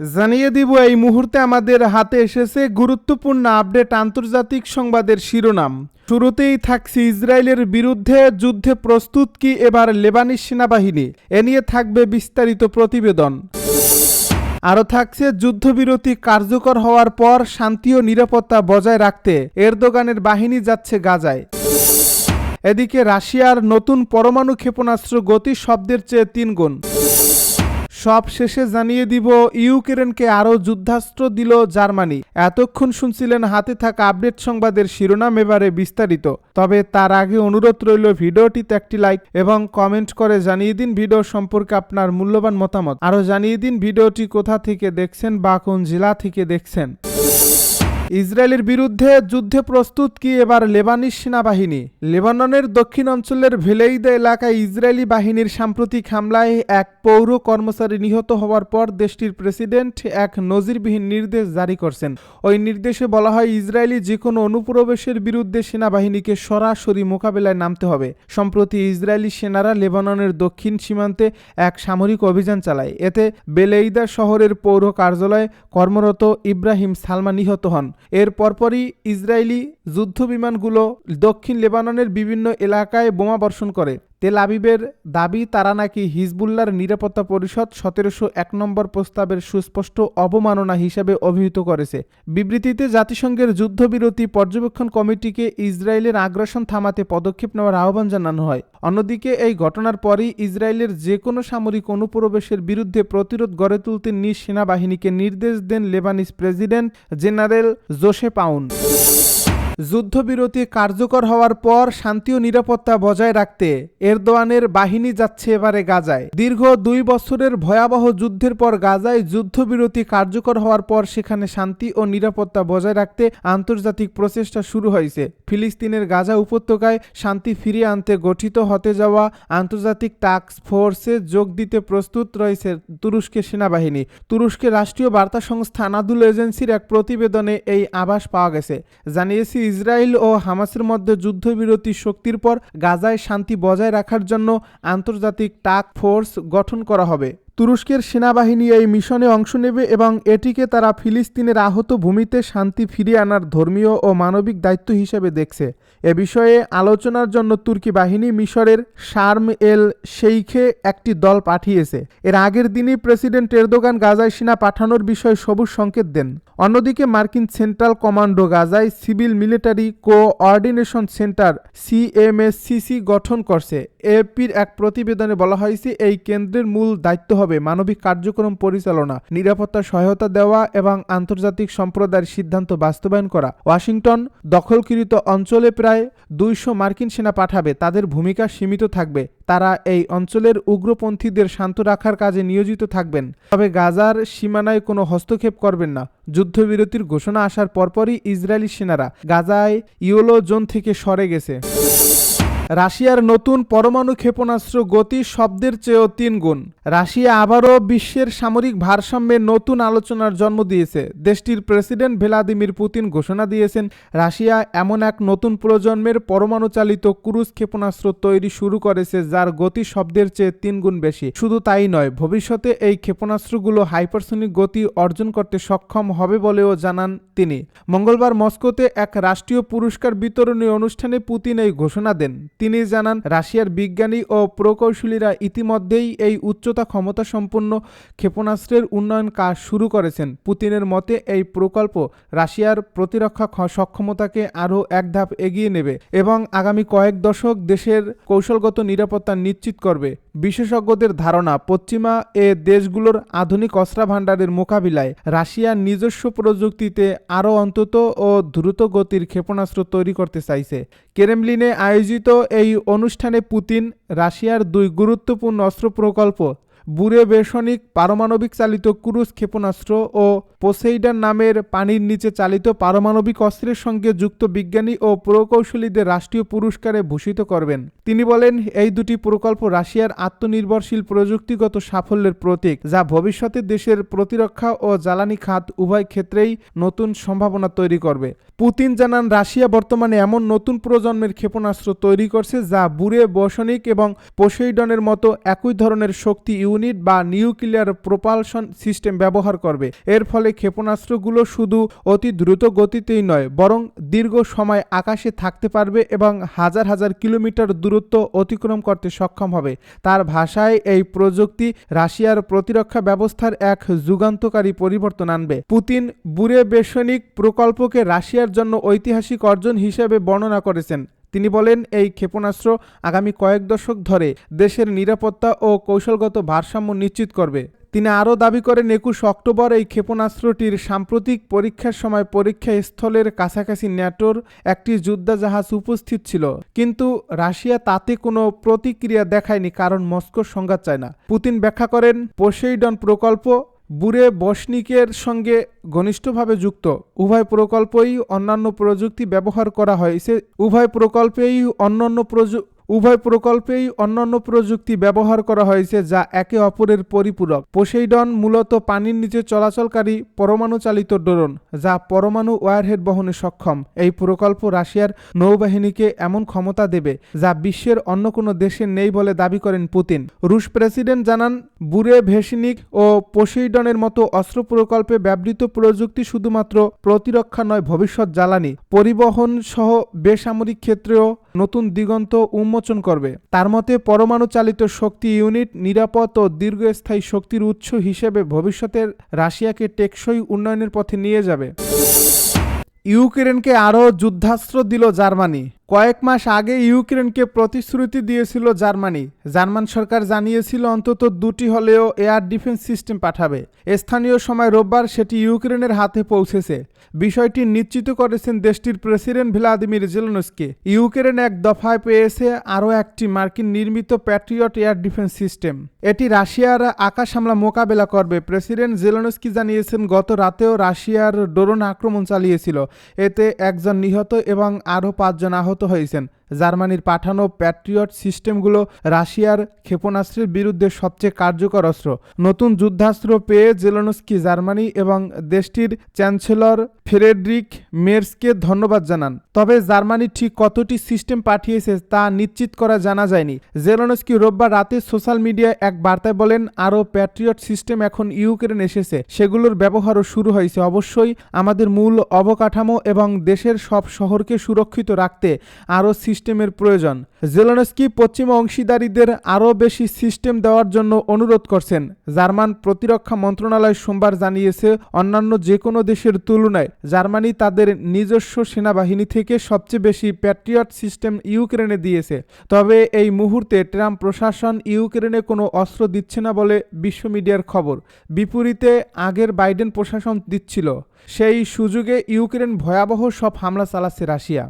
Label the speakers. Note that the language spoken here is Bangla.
Speaker 1: জানিয়ে দিব, এই মুহূর্তে আমাদের হাতে এসেছে গুরুত্বপূর্ণ আপডেট আন্তর্জাতিক সংবাদের শিরোনাম। শুরুতেই থাকছে ইসরায়েলের বিরুদ্ধে যুদ্ধে প্রস্তুত কি এবার লেবানিস সেনাবাহিনী? এ নিয়ে থাকবে বিস্তারিত প্রতিবেদন। আরও থাকছে যুদ্ধবিরতি কার্যকর হওয়ার পর শান্তি ও নিরাপত্তা বজায় রাখতে এরদোগানের বাহিনী যাচ্ছে গাজায়। এদিকে রাশিয়ার নতুন পরমাণু ক্ষেপণাস্ত্র গতি শব্দের চেয়ে তিন গুণ সব শেষে জানিয়ে দিব, ইউক্রেনকে আরও যুদ্ধাস্ত্র দিল জার্মানি। এতক্ষণ শুনছিলেন হাতে থাকা আপডেট সংবাদের শিরোনাম এবারে বিস্তারিত। তবে তার আগে অনুরোধ রইল ভিডিওটিতে একটি লাইক এবং কমেন্ট করে জানিয়ে দিন ভিডিও সম্পর্কে আপনার মূল্যবান মতামত। আরও জানিয়ে দিন ভিডিওটি কোথা থেকে দেখছেন বা কোন জেলা থেকে দেখছেন। ইসরায়েলের বিরুদ্ধে যুদ্ধে প্রস্তুত কি এবার লেবানিস সেনাবাহিনী। লেবাননের দক্ষিণ অঞ্চলের ভেলেইদা এলাকায় ইসরায়েলি বাহিনীর সাম্প্রতিক হামলায় এক পৌর কর্মচারী নিহত হওয়ার পর দেশটির প্রেসিডেন্ট এক নজিরবিহীন নির্দেশ জারি করছেন। ওই নির্দেশে বলা হয়, ইসরায়েলি যে কোনো অনুপ্রবেশের বিরুদ্ধে সেনাবাহিনীকে সরাসরি মোকাবেলায় নামতে হবে। সম্প্রতি ইসরায়েলি সেনারা লেবাননের দক্ষিণ সীমান্তে এক সামরিক অভিযান চালায়। এতে বেলেইদা শহরের পৌর কার্যালয়ে কর্মরত ইব্রাহিম সালমা নিহত হন। এর পরপরই ইসরায়েলি যুদ্ধবিমানগুলো দক্ষিণ লেবাননের বিভিন্ন এলাকায় বোমা বর্ষণ করে। তেল আবিবের দাবি, তারা নাকি হিজবুল্লার নিরাপত্তা পরিষদ সতেরোশো এক নম্বর প্রস্তাবের সুস্পষ্ট অবমাননা হিসাবে অভিহিত করেছে। বিবৃতিতে জাতিসংঘের যুদ্ধবিরতি পর্যবেক্ষণ কমিটিকে ইসরায়েলের আগ্রাসন থামাতে পদক্ষেপ নেওয়ার আহ্বান জানানো হয়। অন্যদিকে, এই ঘটনার পরই ইসরায়েলের যে কোনো সামরিক অনুপ্রবেশের বিরুদ্ধে প্রতিরোধ গড়ে তুলতে নিজ সেনাবাহিনীকে নির্দেশ দেন Lebanese president general Joseph Aoun যুদ্ধবিরতি কার্যকর হওয়ার পর শান্তি ও নিরাপত্তা বজায় রাখতে এরদোয়ানের বাহিনী যাচ্ছে এবারে গাজায়। দীর্ঘ দুই বছরের ভয়াবহ যুদ্ধের পর গাজায় যুদ্ধবিরতি কার্যকর হওয়ার পর সেখানে শান্তি ও নিরাপত্তা বজায় রাখতে আন্তর্জাতিক প্রচেষ্টা শুরু হয়েছে। ফিলিস্তিনের গাজা উপত্যকায় শান্তি ফিরিয়ে আনতে গঠিত হতে যাওয়া আন্তর্জাতিক টাস্ক ফোর্সে যোগ দিতে প্রস্তুত রয়েছে তুরস্কের সেনাবাহিনী। তুরস্কের রাষ্ট্রীয় বার্তা সংস্থা আনাদুল এজেন্সির এক প্রতিবেদনে এই আভাস পাওয়া গেছে। জানিয়েছে ইসরায়েল ও হামাসের মধ্যে যুদ্ধবিরতি শক্তির পর গাজায় শান্তি বজায় রাখার জন্য আন্তর্জাতিক টাস্ক ফোর্স গঠন করা হবে। তুরস্কের সেনাবাহিনী এই মিশনে অংশ নেবে এবং এটিকে তারা ফিলিস্তিনের আহত ভূমিতে শান্তি ফিরিয়ে আনার ধর্মীয় ও মানবিক দায়িত্ব হিসেবে দেখছে। এ বিষয়ে আলোচনার জন্য তুর্কি বাহিনী মিশরের শার্ম এল শেইখে একটি দল পাঠিয়েছে। এর আগের দিনই প্রেসিডেন্ট এরদোগান গাজায় সেনা পাঠানোর বিষয়ে সবুজ সংকেত দেন। অন্যদিকে মার্কিন সেন্ট্রাল কমান্ডো গাজায় civil military coordination centre C M S C C গঠন করছে। এপির এক প্রতিবেদনে বলা হয়েছে, এই কেন্দ্রের মূল দায়িত্ব হবে মানবিক কার্যক্রম পরিচালনা, নিরাপত্তা সহায়তা দেওয়া এবং আন্তর্জাতিক সম্প্রদায়ের সিদ্ধান্ত বাস্তবায়ন করা। ওয়াশিংটন দখলকৃত অঞ্চলে প্রায় দুইশো মার্কিন সেনা পাঠাবে, তাদের ভূমিকা সীমিত থাকবে। তারা এই অঞ্চলের উগ্রপন্থীদের শান্ত রাখার কাজে নিয়োজিত থাকবেন। তবে গাজার সীমানায় কোনো হস্তক্ষেপ করবেন না। যুদ্ধবিরতির ঘোষণা আসার পরপরই ইসরায়েলি সেনারা গাজায় ইয়োলো জোন থেকে সরে গেছে। রাশিয়ার নতুন পরমাণু ক্ষেপণাস্ত্র গতি শব্দের চেয়েও তিন গুণ। রাশিয়া আবারও বিশ্বের সামরিক ভারসাম্যে নতুন আলোচনার জন্ম দিয়েছে। দেশটির প্রেসিডেন্ট ভ্লাদিমির পুতিন ঘোষণা দিয়েছেন, রাশিয়া এমন এক নতুন প্রজন্মের পরমাণু চালিত ক্রুজ ক্ষেপণাস্ত্র তৈরি শুরু করেছে, যার গতি শব্দের চেয়ে তিন গুণ বেশি। শুধু তাই নয়, ভবিষ্যতে এই ক্ষেপণাস্ত্রগুলো হাইপারসোনিক গতি অর্জন করতে সক্ষম হবে বলেও জানান তিনি। মঙ্গলবার মস্কোতে এক রাষ্ট্রীয় পুরস্কার বিতরণী অনুষ্ঠানে পুতিন এই ঘোষণা দেন। তিনি জানান, রাশিয়ার বিজ্ঞানী ও প্রকৌশলীরা ইতিমধ্যেই এই উচ্চতা ক্ষমতা সম্পন্ন ক্ষেপণাস্ত্রের উন্নয়ন কাজ শুরু করেছেন। পুতিনের মতে, এই প্রকল্প রাশিয়ার প্রতিরক্ষা সক্ষমতাকে আরও এক ধাপ এগিয়ে নেবে এবং আগামী কয়েক দশক দেশের কৌশলগত নিরাপত্তা নিশ্চিত করবে। বিশেষজ্ঞদের ধারণা, পশ্চিমা এ দেশগুলোর আধুনিক অস্ত্র ভাণ্ডারের মোকাবিলায় রাশিয়ার নিজস্ব প্রযুক্তিতে আরও অন্তত ও দ্রুত গতির ক্ষেপণাস্ত্র তৈরি করতে চাইছে। কেরেমলিনে আয়োজিত এই অনুষ্ঠানে পুতিন রাশিয়ার দুই গুরুত্বপূর্ণ অস্ত্র প্রকল্প বুরে বেসনিক পারমাণবিক চালিত ক্রুজ ক্ষেপণাস্ত্র ও পোসেইডান নামের পানির নিচে চালিত পারমাণবিক অস্ত্রের সঙ্গে যুক্ত বিজ্ঞানী ও প্রকৌশলীদের রাষ্ট্রীয় পুরস্কারে ভূষিত করবেন। তিনি বলেন, এই দুটি প্রকল্প রাশিয়ার আত্মনির্ভরশীল প্রযুক্তিগত সাফল্যের প্রতীক, যা ভবিষ্যতে দেশের প্রতিরক্ষা ও জ্বালানি খাত উভয় ক্ষেত্রেই নতুন সম্ভাবনা তৈরি করবে। পুতিন জানান, রাশিয়া বর্তমানে এমন নতুন প্রজন্মের ক্ষেপণাস্ত্র তৈরি করছে যা বুরে বসনিক এবং পোসেইডনের মতো একই ধরনের শক্তি ইউনিট বা নিউক্লিয়ার প্রোপালশন সিস্টেম ব্যবহার করবে। এর ফলে ক্ষেপণাস্ত্রগুলো শুধু অতি দ্রুত গতিতেই নয়, বরং দীর্ঘ সময় আকাশে থাকতে পারবে এবং হাজার হাজার কিলোমিটার দূরত্ব অতিক্রম করতে সক্ষম হবে। তার ভাষায়, এই প্রযুক্তি রাশিয়ার প্রতিরক্ষা ব্যবস্থার এক যুগান্তকারী পরিবর্তন আনবে। পুতিন বুরে বেসনিক প্রকল্পকে রাশিয়ার জন্য ঐতিহাসিক অর্জন হিসেবে বর্ণনা করেছেন। তিনি বলেন, এই ক্ষেপণাস্ত্র আগামী কয়েক দশক ধরে দেশের নিরাপত্তা ও কৌশলগত ভারসাম্য নিশ্চিত করবে। তিনি আরও দাবি করেন, একুশ অক্টোবর এই ক্ষেপণাস্ত্রটির সাম্প্রতিক পরীক্ষার সময় পরীক্ষা স্থলের কাছাকাছি ন্যাটোর একটি যুদ্ধজাহাজ উপস্থিত ছিল। কিন্তু রাশিয়া তাতে কোনো প্রতিক্রিয়া দেখায়নি কারণ মস্কোর সংঘাত চায় না। পুতিন ব্যাখ্যা করেন, পোসেইডন প্রকল্প বুরে বসনিকের সঙ্গে ঘনিষ্ঠভাবে যুক্ত। উভয় প্রকল্পেই অন্যান্য প্রযুক্তি ব্যবহার করা হয়েছে উভয় প্রকল্পেই অন্যান্য উভয় প্রকল্পেই অন্যান্য প্রযুক্তি ব্যবহার করা হয়েছে যা একে অপরের পরিপূরক। পোসেইডন মূলত পানির নিচে চলাচলকারী পরমাণু চালিত ড্রোন, যা পরমাণু ওয়ারহেড বহনে সক্ষম। এই প্রকল্প রাশিয়ার নৌবাহিনীকে এমন ক্ষমতা দেবে যা বিশ্বের অন্য কোনো দেশে নেই বলে দাবি করেন পুতিন। রুশ প্রেসিডেন্ট জানান, বুরে ভেসিনিক ও পোসেইডনের মতো অস্ত্র প্রকল্পে ব্যবহৃত প্রযুক্তি শুধুমাত্র প্রতিরক্ষা নয়, ভবিষ্যৎ জ্বালানি পরিবহন সহ বেসামরিক ক্ষেত্রেও নতুন দিগন্ত উন্মোচন করবে। তার মতে, পরমাণু চালিত শক্তি ইউনিট নিরাপদ ও দীর্ঘস্থায়ী শক্তির উৎস হিসেবে ভবিষ্যতের রাশিয়াকে টেকসই উন্নয়নের পথে নিয়ে যাবে। ইউক্রেনকে আরও যুদ্ধাস্ত্র দিল জার্মানি। কয়েক মাস আগে ইউক্রেনকে প্রতিশ্রুতি দিয়েছিল জার্মানি। জার্মান সরকার জানিয়েছিল অন্তত দুটি হলেও এয়ার ডিফেন্স সিস্টেম পাঠাবে। স্থানীয় সময় রোববার সেটি ইউক্রেনের হাতে পৌঁছেছে। বিষয়টি নিশ্চিত করেছেন দেশটির প্রেসিডেন্ট ভ্লাদিমির জেলনস্কি। ইউক্রেন এক দফায় পেয়েছে আরও একটি মার্কিন নির্মিত প্যাট্রিয়ট এয়ার ডিফেন্স সিস্টেম। এটি রাশিয়ার আকাশ হামলা মোকাবেলা করবে। প্রেসিডেন্ট জেলনস্কি জানিয়েছেন, গত রাতেও রাশিয়ার ড্রোন আক্রমণ চালিয়েছিল। এতে একজন নিহত এবং আরও পাঁচজন আহত fotos y dicen, জার্মানির পাঠানো প্যাট্রিয়ট সিস্টেমগুলো রাশিয়ার ক্ষেপণাস্ত্রের বিরুদ্ধে সবচেয়ে কার্যকর অস্ত্র। নতুন যুদ্ধাস্ত্র পেয়ে জেলনস্কি জার্মানি এবং দেশটির চ্যান্সেলর ফ্রেডরিক মের্সকে ধন্যবাদ জানান। তবে জার্মানি ঠিক কতটি সিস্টেম পাঠিয়েছে তা নিশ্চিত করা জানা যায়নি। জেলনস্কি রোববার রাতে সোশ্যাল মিডিয়ায় এক বার্তায় বলেন, আরও প্যাট্রিয়ট সিস্টেম এখন ইউক্রেন এসেছে। সেগুলোর ব্যবহারও শুরু হয়েছে। অবশ্যই আমাদের মূল অবকাঠামো এবং দেশের সব শহরকে সুরক্ষিত রাখতে আরও সিস্টেমের প্রয়োজন। জেলনস্কি পশ্চিমা অংশীদারীদের আরও বেশি সিস্টেম দেওয়ার জন্য অনুরোধ করছেন। জার্মান প্রতিরক্ষা মন্ত্রণালয় সোমবার জানিয়েছে, অন্যান্য যে কোনো দেশের তুলনায় জার্মানি তাদের নিজস্ব সেনাবাহিনী থেকে সবচেয়ে বেশি প্যাট্রিয়ট সিস্টেম ইউক্রেনে দিয়েছে। তবে এই মুহূর্তে ট্রাম্প প্রশাসন ইউক্রেনে কোনো অস্ত্র দিচ্ছে না বলে বিশ্ব মিডিয়ার খবর। বিপরীতে আগের বাইডেন প্রশাসন দিচ্ছিল। সেই সুযোগে ইউক্রেন ভয়াবহ সব হামলা চালাচ্ছে রাশিয়া।